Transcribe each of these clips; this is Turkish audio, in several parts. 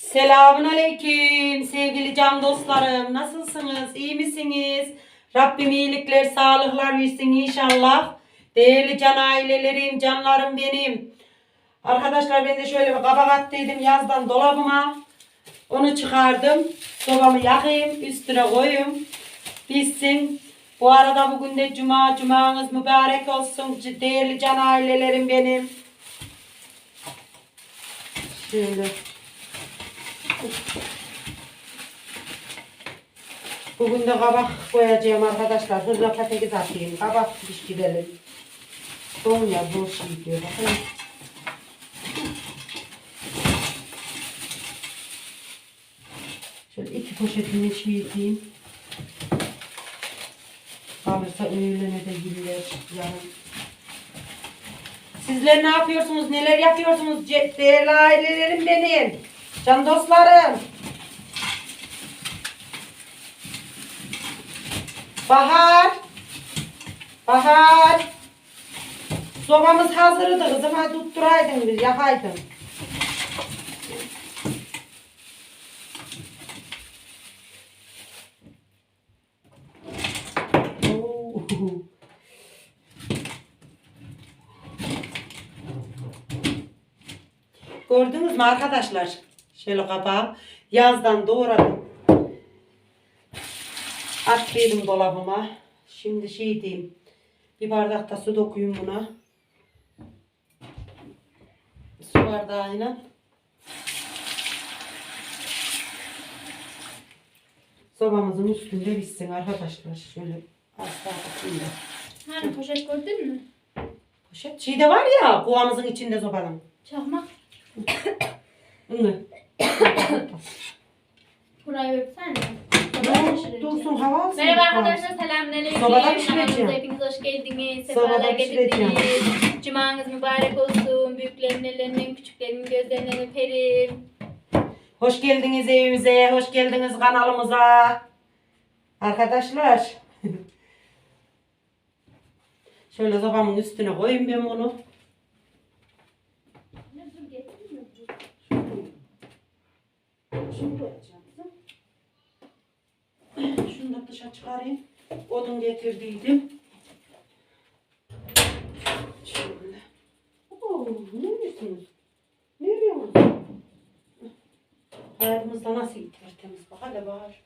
Selamun Aleyküm sevgili can dostlarım. Nasılsınız? İyi misiniz? Rabbim iyilikler, sağlıklar versin inşallah. Değerli can ailelerim, canlarım benim. Arkadaşlar ben de şöyle bir kabak attıydım yazdan dolabıma. Onu çıkardım. Sobamı yakayım, üstüne koyayım. Pişsin. Bu arada bugün de cuma, cumanız mübarek olsun. Değerli can ailelerim benim. Şöyle. Bugün de kabak koyacağım arkadaşlar. Hızla patates atayım. Kabak pişirelim. Son ya bu şey diyor. Bakın. Şöyle iki poşetini çiğiteyim. Kalırsa öğlene de gider yarın. Sizler ne yapıyorsunuz? Neler yapıyorsunuz? Değerli ailelerim benim. Can dostlarım. Bahar. Bahar. Sobamız hazırdı kızım. Hadi tutturaydın bir yakaydın. Gördünüz mü arkadaşlar? Şöyle kapağı yazdan doğradım. Attıydım dolabıma. Şimdi şey diyeyim. Bir bardak da su dokuyun buna. Su bardağıyla. Sobamızın üstünde bitsin arkadaşlar. Şöyle daha bakayım da. Hani poşet gördün mü? Poşet şey de var ya kovamızın içinde sobanın. Çakmak. Hı. Burayı öpsene. Dur, Dursun hava alsın. Merhaba arkadaşlar selamünaleyküm. Sobada pişireceğim. Kanalımıza hepiniz hoş geldiniz. Sobada Sefalar pişireceğim. getirdiniz. Cumanız mübarek olsun. Büyüklerin ellerinden, küçüklerin gözlerinden öperim. Hoş geldiniz evimize, hoş geldiniz kanalımıza. Arkadaşlar. Şöyle sobamın üstüne koyayım ben bunu. Şunu koyacağım kızım. Şunu da dışa çıkarayım. Odun getirdiydim. Şöyle. Oo, ne yapıyorsunuz? Ne yapıyorsunuz? Hayatımızda nasıl tertemiz bak hele var.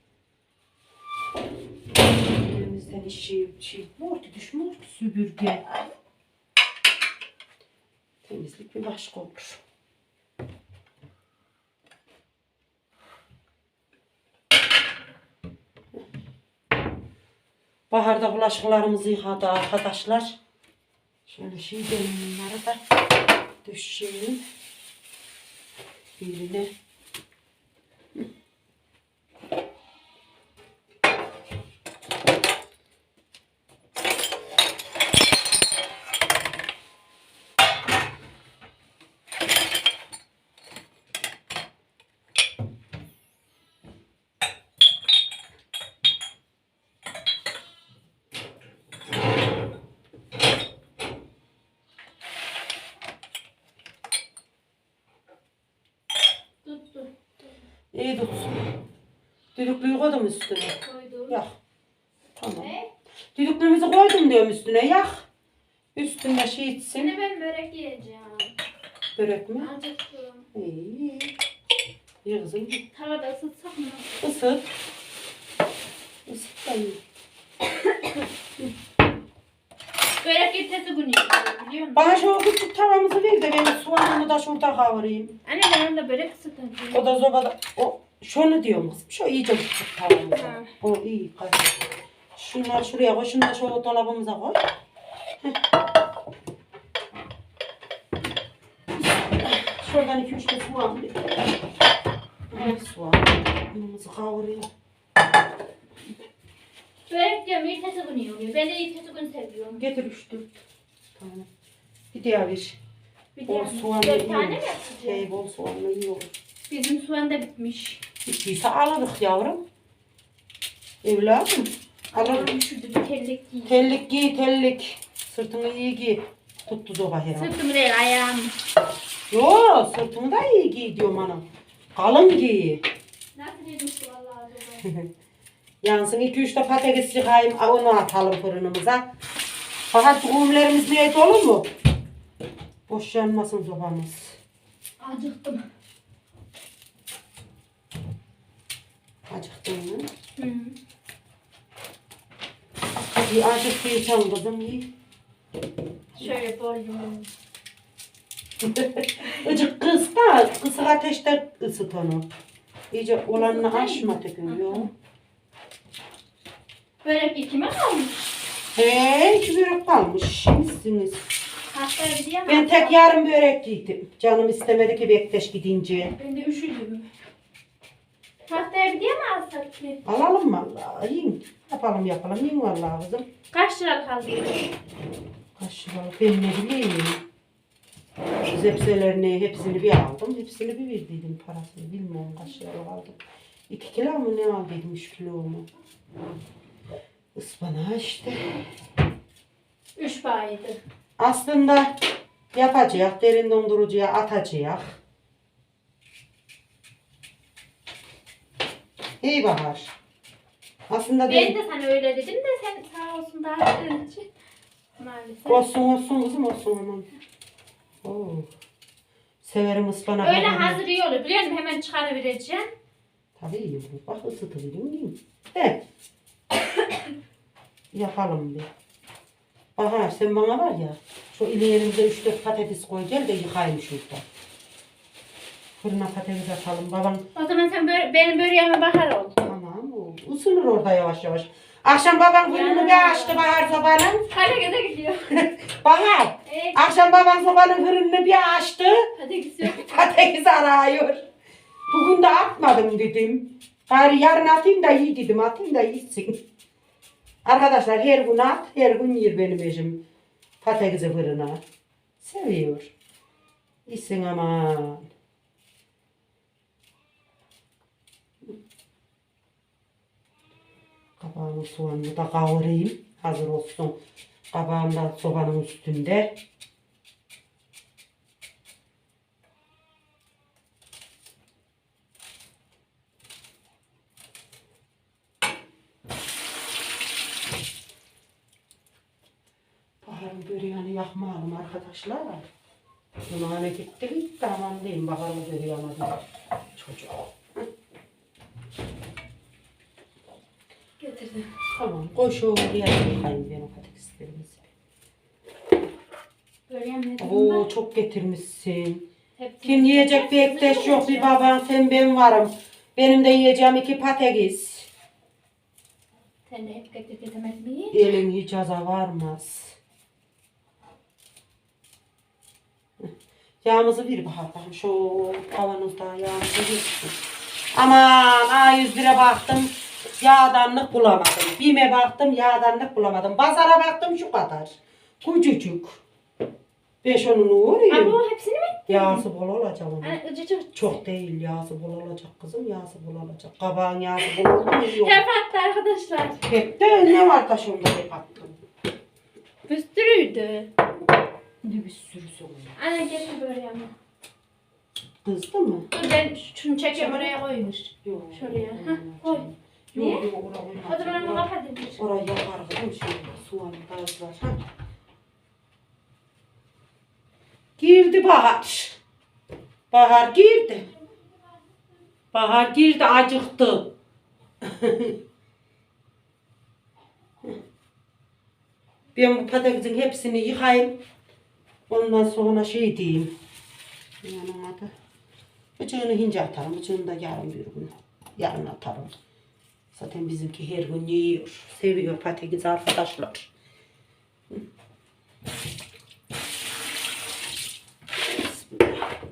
Elimizden işi şey var ki düşmüyor ki süpürge. Temizlik bir başka olur. Baharda bulaşıklarımızı yıkadı arkadaşlar. Şöyle şey bunları da düşeyim. Birine Tuttu. İyi tutsun. Düdüklüyü koydum üstüne. Koydum. Yak. Tamam. Ne? Düdüklüğümüzü koydum diyorum üstüne. Yak. Üstünde şey içsin. Şimdi ben börek yiyeceğim. Börek mi? Acıktım. İyi. İyi kızım. Tavada ısıtsak mı? Isıt. Isıt da iyi. Börek ertesi günü yiyeceğim biliyor musun? Bana şu küçük tavamızı ver de ben soğanını da şurada kavurayım. Anne ben onda börek ısıtacağım. O da sobada. O, şunu diyorum kızım. Şu iyice küçük tavamıza. Ha. O iyi. Hadi. Şunları şuraya koy. Da şu dolabımıza koy. Heh. Şuradan iki üç de soğan. Evet, soğan. Bunumuzu kavurayım. Börek diyorum ertesi günü oluyor. Ben de ertesi günü seviyorum. Getir üç dört. Tamam. Bir diğer bir. Bir Bol tane. soğanla Dört iyi tane olur. mi yapacağım? Şey bol soğanla iyi olur. Bizim soğan da bitmiş. Bittiyse alırız yavrum. Evladım. Alırız. Allah'ım şurada bir terlik giy. Tellik giy tellik. Sırtını iyi giy. Tuttu zoba herhalde. Sırtımı değil ayağımı. Yo sırtını da iyi giy diyorum ana. Kalın giy. Nasıl yemiş vallahi acaba? Yansın 2-3 de patates yıkayayım. Onu atalım fırınımıza. Fakat kumlerimiz neydi olur mu? Boş yanmasın sobamız. Acıktım. Acıktın mı? Hı. Bir acıktıysan kızım iyi. Şöyle boyum. Icık kız da kısık ateşte ısıt onu. İyice olanını aşma tekrar yok. Börek ikime kalmış. He, iki börek kalmış. Misiniz? Bir diyemem. Ben tek yarım börek yedim. Canım istemedi ki Bektaş gidince. Ben de üşüdüm. Haftaya bir diyemem alsak ki. Alalım vallahi. Yiyin. Yapalım yapalım. Yiyin vallahi kızım. Kaç lira kaldı? Kaç liralık ben ne bileyim. Zepselerini hepsini bir aldım. Hepsini bir verdiydim parasını. Bilmiyorum kaç liralık aldım. İki kilo mu ne aldıydım? Kilo mu? Ispanağı işte. Üç bayıydı. Aslında yapacak. Derin dondurucuya atacak. İyi Bahar. Aslında Ben derin... de sana öyle dedim de sen sağ olsun daha önce. Maalesef. Olsun olsun kızım olsun aman. Oo. Severim ıspanak. Öyle hazır iyi olur biliyor musun? Hemen çıkarıvereceğim. Bak ısıtılıyor değil mi? De. Yapalım bir. Bahar sen bana var ya şu ilerimize 3-4 patates koy gel de yıkayayım şurada. Fırına patates atalım. Babam O zaman sen bö- benim böreğime bakar ol. tamam o ısınır orada yavaş yavaş. Akşam babam fırını bir açtı Bahar sobanın. Göze gidiyor. Bahar Evet. akşam babam sobanın fırını bir açtı. Hadi gidiyor. Patates arıyor. Bugün de atmadım dedim. Bari yarın atayım da iyi dedim. Atayım da iyisin. Arkadaşlar her gün at, her gün yer benim eşim. Patatesi fırına. Seviyor. İyisin aman. Kabağımı soğanını da kavurayım. Hazır olsun. Kabağım da sobanın üstünde. Baharın böreğini yakmayalım arkadaşlar. Yunan'a gitti gitti aman diyeyim baharın böreğini diye. Çocuk. Getirdim. Tamam koy şu oraya yıkayayım ben o patateslerimizi. Böreğim ne Oo durumda? çok getirmişsin. Hepsini Kim yiyecek bir ekteş yok bir baban sen ben varım. Benim de yiyeceğim iki patates. Sen de hep getir getirmek mi? Elin hiç aza varmaz. Yağımızı bir bakalım. Şu kavanozda yağımızı versin. Aman A101'e baktım. Yağdanlık bulamadım. BİM'e baktım yağdanlık bulamadım. Pazara baktım şu kadar. Küçücük. Beş onun Ama uğrayayım. o hepsini mi? Yağsı bol olacak onun. Çok değil yağsı bol olacak kızım. Yağsı bol olacak. Kabağın yağsı bol olur. Hep attı arkadaşlar. Hep de ne var da şunda hep attım. Bir. Ne bir sürü sorun. Anne getir böreğimi. Kızdı mı? Dur ben şunu çekeyim oraya koymuş. Yok. Şuraya, hah, koy. yok. Niye? Yok yok oraya koyma. O zaman onu Oraya- kapat edin. Orayı yakar kızım şimdi soğanı. Ha. Girdi Bahar. Bahar girdi. Bahar girdi acıktı. ben bu patatesin hepsini yıkayayım. Ondan sonra şey diyeyim. Yanına da. Bıçağını hince atarım. Bıçağını da yarın bir gün. Yarın atarım. Zaten bizimki her gün yiyor. Seviyor patates arkadaşlar. Bismillah.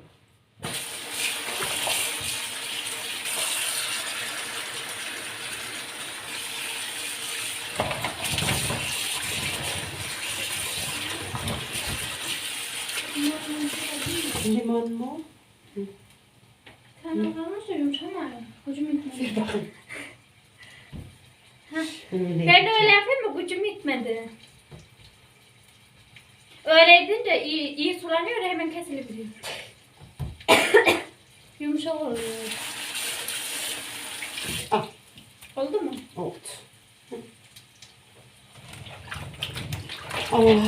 Limon mu? Sen kalmış da yumuşamıyor. Gücüm gitmedi. Bakın. Öyle. Ben de öyle yapayım mı? Gücüm gitmedi. Öyle edince iyi, iyi sulanıyor hemen kesilebiliyor. Yumuşak oluyor. Al. Oldu mu? Oldu. Allah.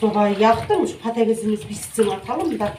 Sobayı yaktım. Şu patatesimiz pişsin atalım da.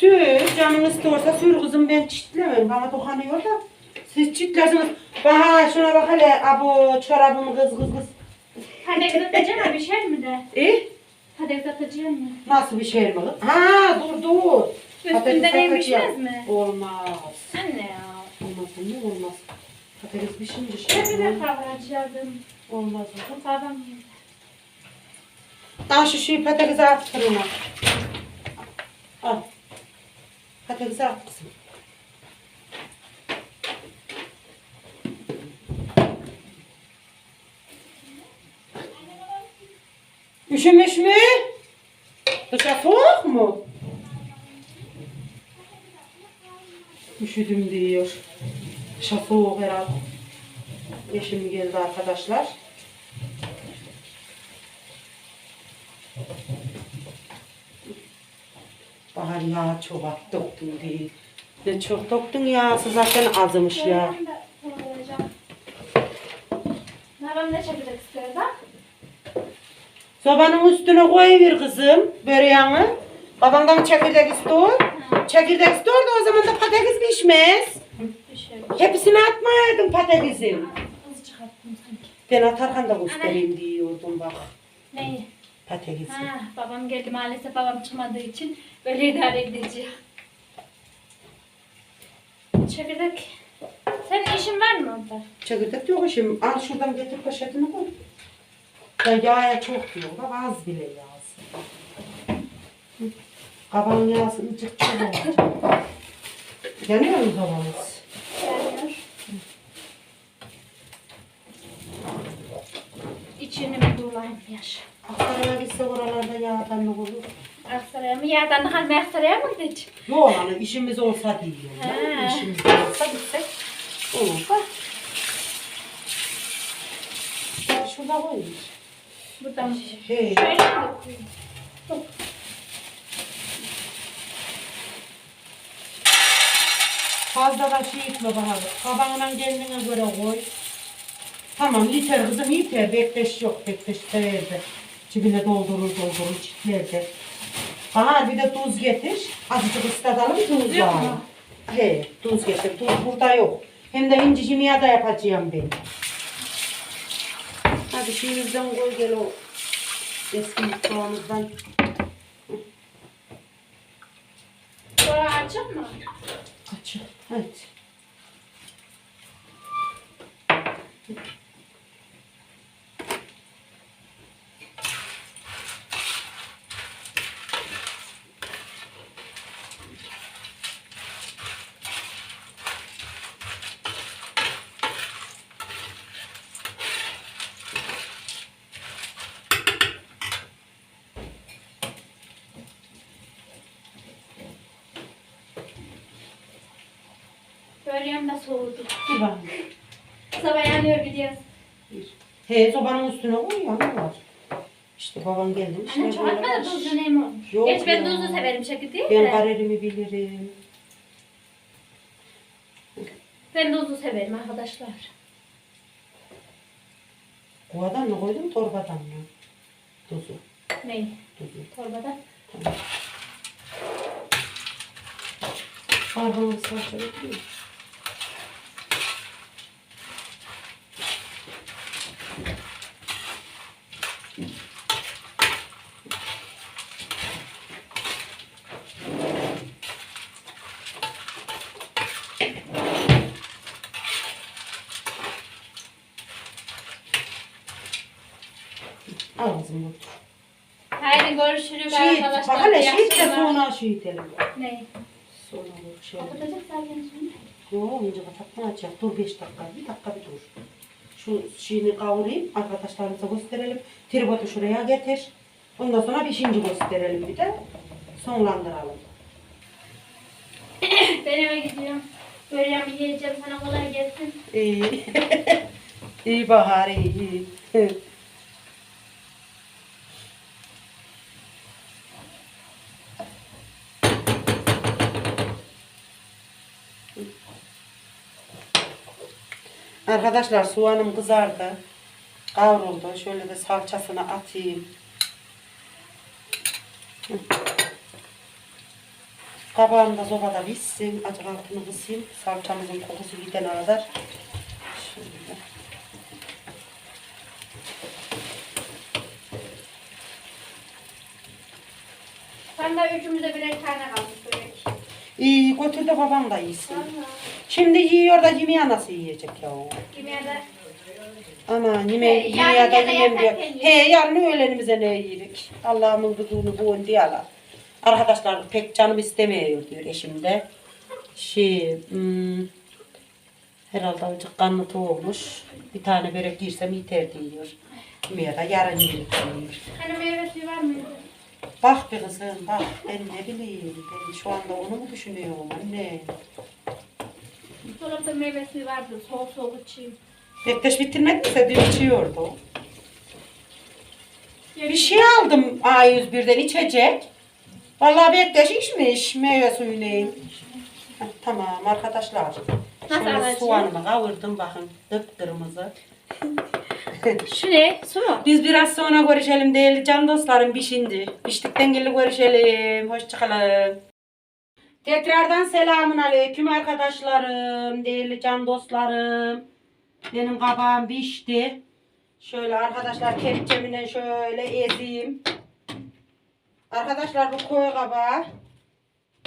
Sür, canınız istiyorsa sür kızım ben çitlemem. Bana dokunuyor da. Siz çitlersiniz. Bana şuna bak hele abo çorabımı kız kız kız. Atacağım mı? Bir şey mi de? E? Patates atacağım mı? Nasıl bir şey mi? Ha dur dur. Atacağım. pişmez mi? Olmaz. Anne ya. Olmaz ne olmaz. Patates pişince şey bir olmaz. defa harcadım. Olmaz. Babam Al şu şeyi patatese at fırına. Al. Patatese at kızım. Üşümüş mü? Dışarı soğuk mu? Üşüdüm diyor. Dışarı soğuk herhalde. Eşim geldi arkadaşlar. Çok at doktun değil. Ne çok doktun ya. Zaten azmış ya. Babam ne çekecek istiyor bak. Sobanın üstüne koyuver kızım böreğini. Babandan çekirdek istiyor. Çekirdek istiyor da o zaman da patates pişmez. Hepsini atmayaydın patatesin. Ben atarken de göstereyim diyordum bak. Neyi? Patatesi. Ha, babam geldi maalesef babam çıkmadığı için böyle idare edeceğim. Çekirdek. Senin işin var mı orada? Çekirdek yok şimdi. Al şuradan getir poşetini koy. Ya yağa çok diyor. Bak az bile yağsın. Kabanın yağsını çık çık olacak. Yanıyor mu sobamız? Gelmiyor. İçini bir dolayım yaş. Aksaray'a gitse oralarda yağdan ne olur? Aksaray'a mı? Yerden halme Aksaray'a mı gideceğim? Yok hani işimiz olsa diyorum. He. ya. İşimiz olsa gitsek olur da. Şurada koyayım. Buradan. He. Şöyle mi koyayım? Fazla da şey etme bana. Kabağına kendine göre koy. Tamam yeter kızım yeter. Bekleş yok. Bekleş severdi. Cibine doldurur doldurur çitlerdi. Bana bir de tuz getir. Azıcık ıslatalım tuz var. mu? He tuz getir. Tuz burada yok. Hem de inci cimiye da yapacağım ben. Hadi şeyimizden koy gel o eski mutfağımızdan. Sonra açık mı? Açık. Hadi. Böreğim de soğudu. Bir bak. Sabah yanıyor. Bir. He sobanın üstüne koy ya ne var? İşte baban gelmiş. Anne ne çok böyle atma da tuzlu neyim olmuş. Yok Geç ben ya. tuzlu severim şekil değil Ben de. kararımı bilirim. Ben tuzlu severim arkadaşlar. Kovadan mı koydum torbadan mı? Tuzu. Neyi? Tuzu. Torbada. Barbamı salça dökeyim. Al kızım. Haydi görüşürüz Şehit, arkadaşlar. bak hele İyi şehit de akşamlar. sonra şehit elim. Ne? Sonra bu şey. Kapatacak zaten şimdi. Yok önce kapatmayacak. Dur 5 dakika. Bir dakika bir dur. Şu şeyini kavurayım. Arkadaşlarımıza gösterelim. Tribotu şuraya getir. Ondan sonra beşinci gösterelim bir de. Sonlandıralım. Ben eve gidiyorum. Göreceğim yiyeceğim sana kolay gelsin. İyi. iyi bahar iyi. iyi. Arkadaşlar soğanım kızardı. Kavruldu. Şöyle de salçasını atayım. Hı. Kabağım da sobada pişsin. Acık altını kısayım. Salçamızın kokusu gidene kadar. Şöyle. Sen de üçümüze birer tane börek. İyi götür de babam da. Valla. Şimdi yiyor da yemeğe nasıl yiyecek ya o? Yemeğe Ama yemeğe, He, yemeğe yarın de gene yemem diyor. He yarın öğlenimize ne yedik? Allah'ımın kuduğunu bu diyorlar. Arkadaşlar pek canım istemiyor diyor eşim de. Şey, hmm, herhalde azıcık karnı olmuş. Bir tane börek girsem yeter diyor. Yemeğe de yarın yedik diyor. Hani meyve suyu var mıydı? Bak be kızım bak ben ne bileyim ben şu anda onu mu düşünüyorum anne. Dolapta meyve suyu vardı. Soğuk soğuk içeyim. Bektaş bitirmediyse dün içiyordu. Bir şey aldım A101'den içecek. Vallahi Bektaş içmiş meyve suyunu. Heh, Tamam arkadaşlar. Nasıl Şimdi alacağım? soğanımı kavurdum bakın kıpkırmızı. Şu ne? Su mu? Biz biraz sonra görüşelim değerli can dostlarım pişindi. Piştikten gelip görüşelim. Hoşçakalın. Tekrardan selamun aleyküm arkadaşlarım. Değerli can dostlarım. Benim kabağım pişti. Şöyle arkadaşlar kepçemine şöyle ezeyim. Arkadaşlar bu koy kabağı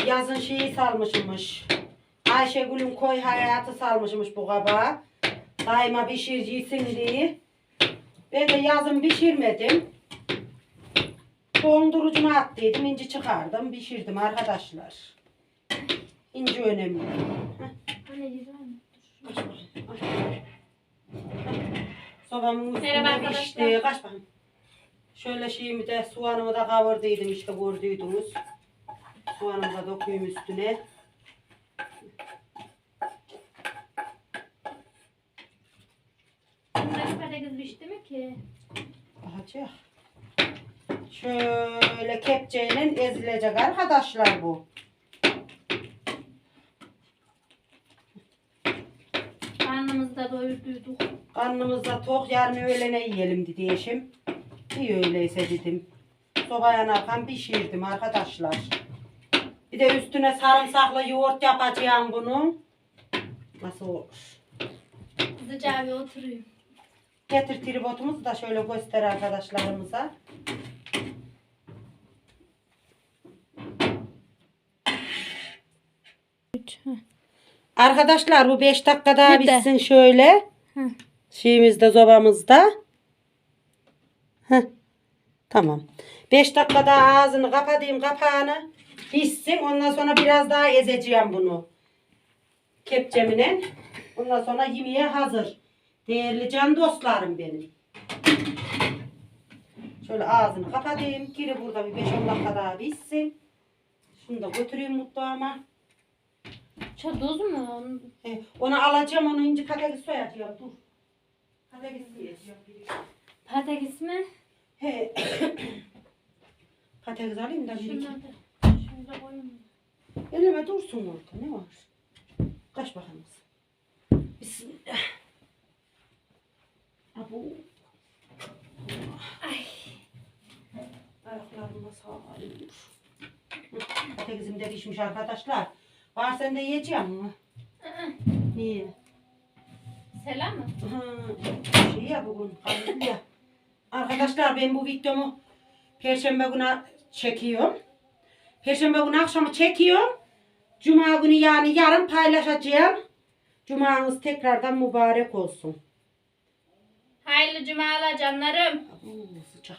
yazın şeyi salmışmış. Ayşegül'ün koy hayatı salmışmış bu kabağı. Daima pişircisin diye. Ben de yazın pişirmedim. Dondurucuma attıydım. inci çıkardım. Pişirdim arkadaşlar. İnci önemli. Sobamın üstünde pişti. Kaç bakayım. Şöyle şeyimi de soğanımı da kavurduydım işte gördüydünüz. Soğanımı da dokuyum üstüne. Patates pişti mi ki? Bakacak. Şöyle kepçeyle ezilecek arkadaşlar bu. Karnımızı da doyurduyduk. Karnımızda tok yarın öğlene yiyelim dedi eşim. İyi öyleyse dedim. Soba yanarken pişirdim arkadaşlar. Bir de üstüne sarımsaklı yoğurt yapacağım bunu. Nasıl olur? Sıcağı bir oturayım. Getir tripodumuzu da şöyle göster arkadaşlarımıza. Arkadaşlar bu 5 dakika daha Yeter. bitsin şöyle. Hı. Şeyimizde zobamızda. Heh. Tamam. 5 dakika daha ağzını kapatayım kapağını. Pişsin. Ondan sonra biraz daha ezeceğim bunu. Kepçemine. Ondan sonra yemeğe hazır. Değerli can dostlarım benim. Şöyle ağzını kapatayım. Geri burada bir 5-10 dakika daha pişsin. Şunu da götüreyim mutfağıma. Tuz mu? He, onu alacağım, onu ince patates soyacağım. Dur. Soyacağım. Patates mi? He. patates alayım da bir iki. Şunları da şöyle koyayım. Elime dursun orada. Ne var? Kaç bakalım. Bismillah. Abu. Ay. Ayaklarıma sağlayayım. Patatesim de pişmiş arkadaşlar. Var sen de yiyeceğim mi? Niye? Selam mı? Hı, şey ya bugün kandil ya. Arkadaşlar ben bu videomu Perşembe günü çekiyorum. Perşembe günü akşamı çekiyorum. Cuma günü yani yarın paylaşacağım. Cumanız tekrardan mübarek olsun. Hayırlı cumalar canlarım. Oo, sıcak.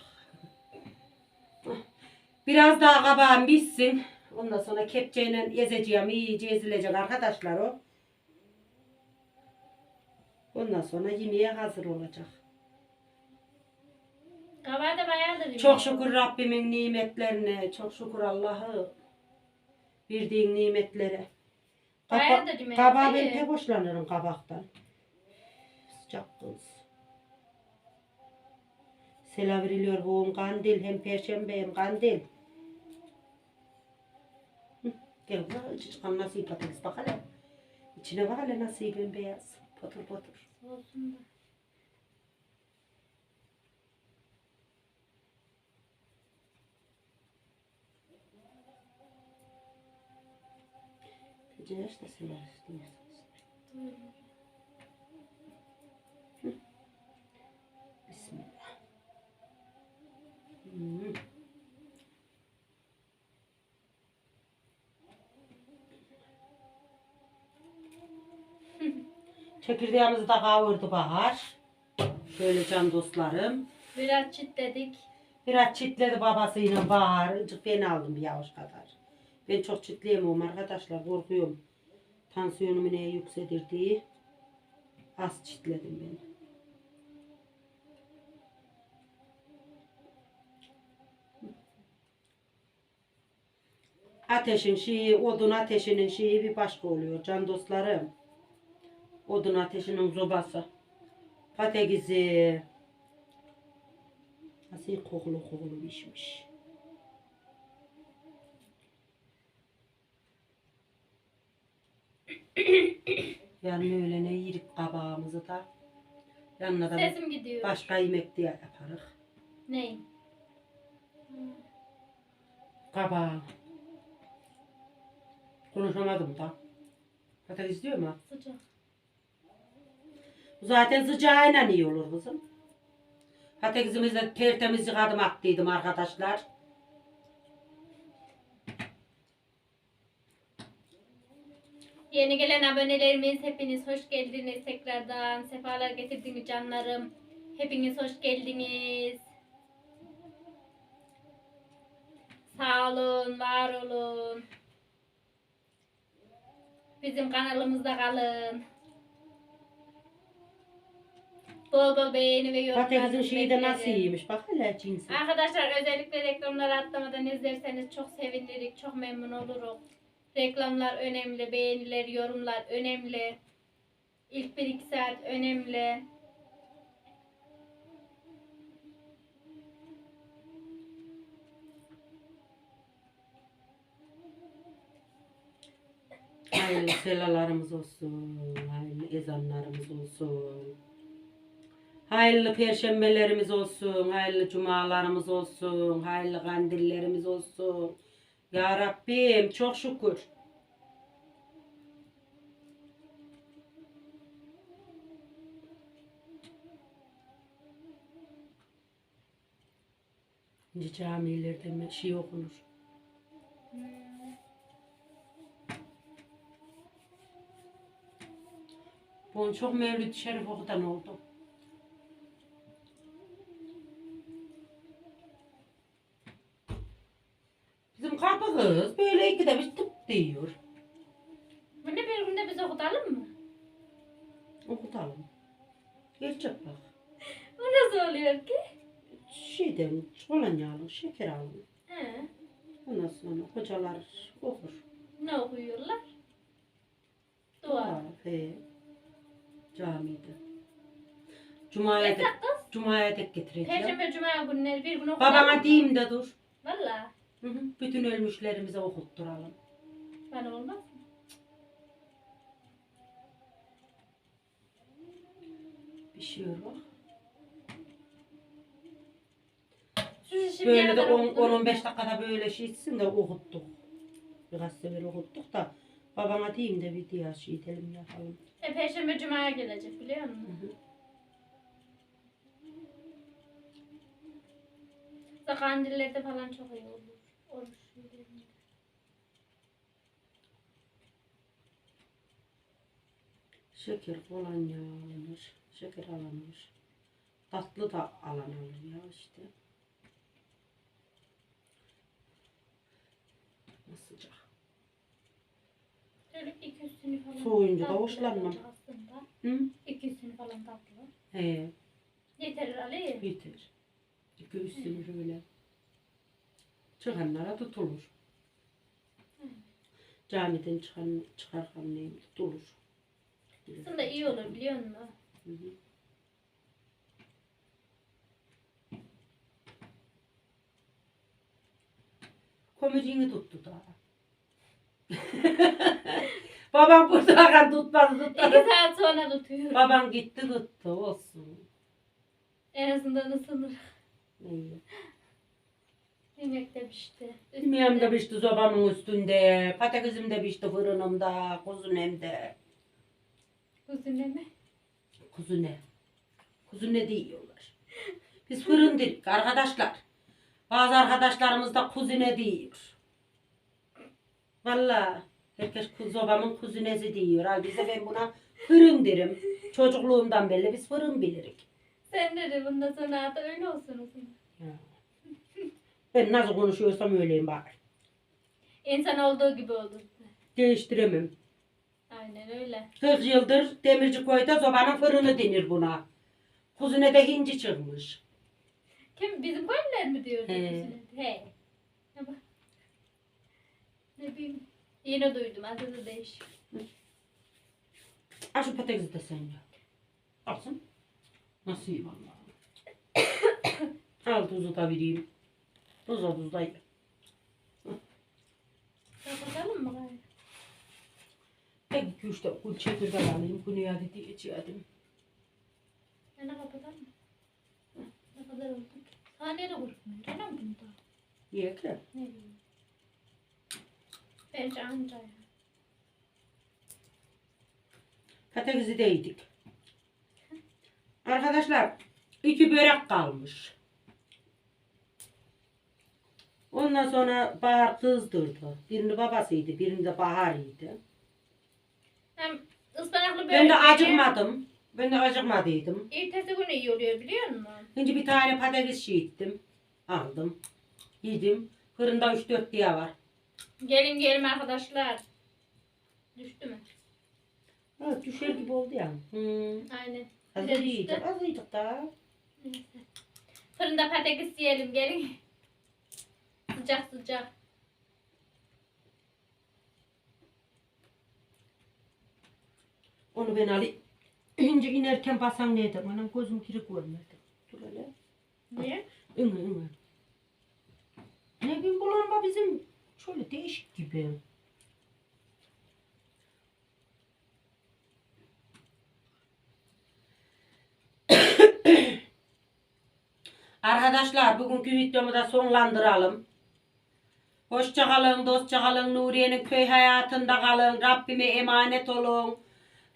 Biraz daha kabağım bitsin. Ondan sonra kepçeyle ezeceğim. iyice ezilecek arkadaşlar o. Ondan sonra yemeğe hazır olacak. Kabağı da bayağıdır. Çok şükür Rabbimin nimetlerine. Çok şükür Allah'ı. Verdiğin nimetlere. Bayağı Kaba, da yemek kabağı ben değil. pek hoşlanırım kabaktan. Sıcak kız. Selam veriliyor bugün kandil. Hem perşembe hem kandil. Hı, Gel buraya çıkan nasıl patates bak hele. İçine bak hele nasıl bembeyaz. Potur potur. Olsun da. Geceler de sever istiyorsanız. Çekirdeğimizi de kavurdu Bahar. Şöyle can dostlarım. Biraz çitledik. Biraz çitledi babasıyla Bahar. Ben aldım bir yavuş kadar. Ben çok çitleyemem arkadaşlar. Korkuyorum. Tansiyonumu neye yükselir diye. Az çitledim ben. Ateşin şeyi, odun ateşinin şeyi bir başka oluyor can dostlarım. Odun ateşinin zobası. Patagizi. Nasıl kokulu kokulu pişmiş. Yani öyle ne yirik kabağımızı da. Yanına da Sesim gidiyor. başka yemek diye yaparız. Ney? Kabağı. Konuşamadım da. Patates diyor mu? Sıcak. Zaten sıcağıyla iyi olur kızım. Patatesimizi de tertemiz yıkadım attıydım arkadaşlar. Yeni gelen abonelerimiz hepiniz hoş geldiniz tekrardan. Sefalar getirdiniz canlarım. Hepiniz hoş geldiniz. Sağ olun, var olun. Bizim kanalımızda kalın. Bol bol beğeni ve yorumlar. Patatesin şeyi de nasıl beklerim. iyiymiş. Bak hele cinsi. Arkadaşlar özellikle reklamları atlamadan izlerseniz çok sevinirik, çok memnun olurum. Reklamlar önemli, beğeniler, yorumlar önemli. İlk 1-2 saat önemli. Hayırlı selalarımız olsun. Hayırlı ezanlarımız olsun. Hayırlı perşembelerimiz olsun. Hayırlı cumalarımız olsun. Hayırlı kandillerimiz olsun. Ya Rabbim çok şükür. Şimdi camilerde şey okunur. Bu çok mevlüt şerif okudan oldu. Kız böyle ikide bir tıp diyor. Bunu bir günde biz okutalım mı? Okutalım. Gerçek bak. Bu nasıl oluyor ki? Şeyden çikolonyalı şeker alın. He. Ondan sonra hocalar okur. Ne okuyorlar? Dua. He. Camide. Cuma'ya da, Yasak kız. Cuma'ya da getireceğim. Perşembe, cuma günleri bir gün okutalım Babana mı? diyeyim de dur. Valla. Hı hı. Bütün ölmüşlerimize okutturalım. Bana olmaz mı? Bir şey bak. Siz şimdi Böyle de kadar 10 okudunuz mu? 15 dakikada böyle şey etsin de okuttuk. Birkaç sefer okuttuk da babana diyeyim de bir diğer şey edelim yapalım. E, Perşembe cumaya gelecek biliyor musun? Hı hı. Kandillerde falan çok iyi olur. Şeker kolonya alınır. Şeker alınır. Tatlı da alınır ya işte. Sıcak. Şöyle iki üstünü falan. Soğuyunca da tatlı hoşlanmam. Aslında. Hı? İki üstünü falan tatlı. He, Yeter Ali. yeter. İki üstünü şöyle. Çıkanlara tutulur. Camiden çıkan, çıkarken neyim tutulur. Aslında iyi olur biliyor musun? Hı hı. Komediğini tuttu daha. Babam buradayken tutmadı İki tutmadı. saat sonra tutuyor. Babam gitti tuttu olsun. En azından ısınır. İyi. Yemek de pişti. Yemeğim de pişti sobamın üstünde. Patatesim de pişti fırınımda. Kuzun hem de. Kuzine mi? Kuzu ne? Kuzu ne diyorlar? Biz fırın dedik arkadaşlar. Bazı arkadaşlarımız da kuzine diyor. Valla herkes kuz, babamın kuzinesi diyor. Bize ben buna fırın derim. Çocukluğumdan beri biz fırın bilirik. Sen de de bundan sonra da öyle olsun. Ya. Ben nasıl konuşuyorsam öyleyim bak. İnsan olduğu gibi olur. Değiştiremem. Aynen öyle. 40 yıldır demirci koyda sobanın fırını denir buna. Kuzine de hinci çıkmış. Kim? Bizim köylüler mi diyor? He. He. Ne bileyim. Yeni duydum. Adı da değişik. Al şu patatesi de sen ya. Alsın. Nasıl iyi vallahi. Al tuzu da vereyim. Da da ye. Kapatalım mı gayrı? Ben iki üç de kul çekirdek alayım. Bunu ya dedi içerim. Yani kapatalım mı? Ne kadar oldu? Saniyede kurutmuyor. Canım bunda. Ye ki. Ne bileyim. Bence anca ya. Patatesi de yedik. Arkadaşlar iki börek kalmış. Ondan sonra Bahar kızdırdı. Birini babasıydı, birini de Bahar'ıydı. Hem ıspanaklı börek. Ben de acıkmadım. Ben de acıkmadıydım. Ertesi günü iyi oluyor biliyor musun? Şimdi bir tane patates ettim. Aldım. Yedim. Fırında 3-4 diye var. Gelin gelin arkadaşlar. Düştü mü? Evet düşer gibi oldu ya. Hmm. Aynen. Az Bize düştü. Az iyiydik daha. Neyse. Fırında patates yiyelim gelin. Sıcak sıcak. Onu ben alayım. İnce inerken basan neydi? Anam gözüm kiri görmedi. Dur hele. Niye? Inı ını. Ne bileyim bu lamba bizim şöyle değişik gibi. Arkadaşlar bugünkü videomu da sonlandıralım. Hoşça kalın, dostça kalın, Nuriye'nin köy hayatında kalın. Rabbime emanet olun.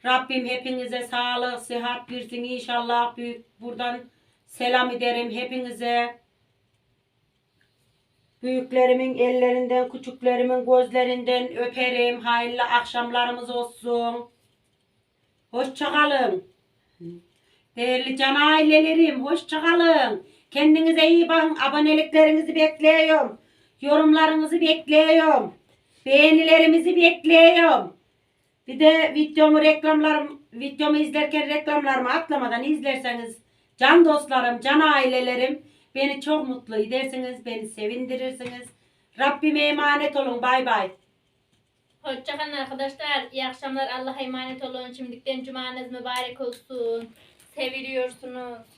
Rabbim hepinize sağlık, sıhhat versin inşallah. Büyük buradan selam ederim hepinize. Büyüklerimin ellerinden, küçüklerimin gözlerinden öperim. Hayırlı akşamlarımız olsun. Hoşça kalın. Değerli can ailelerim, hoşça kalın. Kendinize iyi bakın. Aboneliklerinizi bekliyorum. Yorumlarınızı bekliyorum. Beğenilerimizi bekliyorum. Bir de videomu reklamlarım, videomu izlerken reklamlarımı atlamadan izlerseniz can dostlarım, can ailelerim beni çok mutlu edersiniz, beni sevindirirsiniz. Rabbime emanet olun. Bay bay. Hoşçakalın arkadaşlar. İyi akşamlar. Allah'a emanet olun. Şimdiden cumanız mübarek olsun. Seviliyorsunuz.